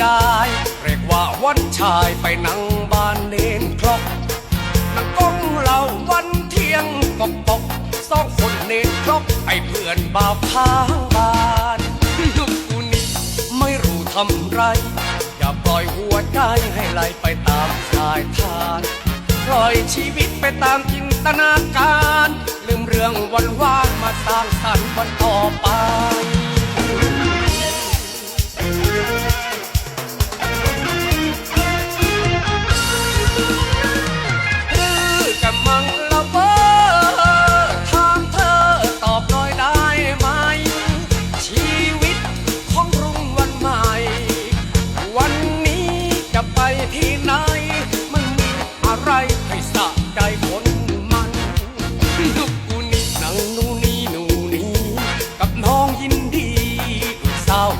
ได้ เรียกว่าวันชายไปนั่งบ้านเนนครกนั่งก้องเราวันเที่ยงกอกกอกสองคนเนนครกไอเพื่อนบ่าวข้างบ้านลูกกูนี่ไม่รู้ทำไร อย่าปล่อยหัวใจให้ไหลไปตามสายทานปล่อยชีวิตไปตามจินตนาการ ลืมเรื่องวันว่างมาสร้างสรรค์วันต่อไป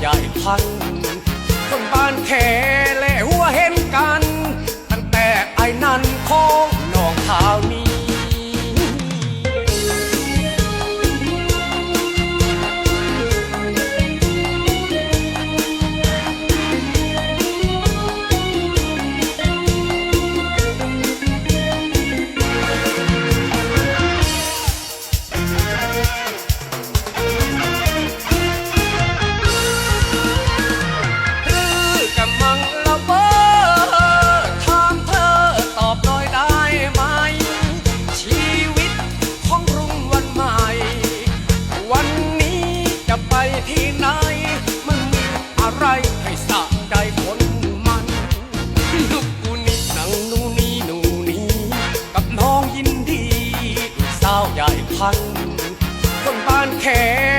ใหญ่พันคนบ้านแค่และหัวเห็น ที่ไหนมันมีอะไรให้สะใจคนมันลูกกูนี่หนังหนูนี่หนูนี่กับน้องยินดี สาวใหญ่พัน คนบ้านแค่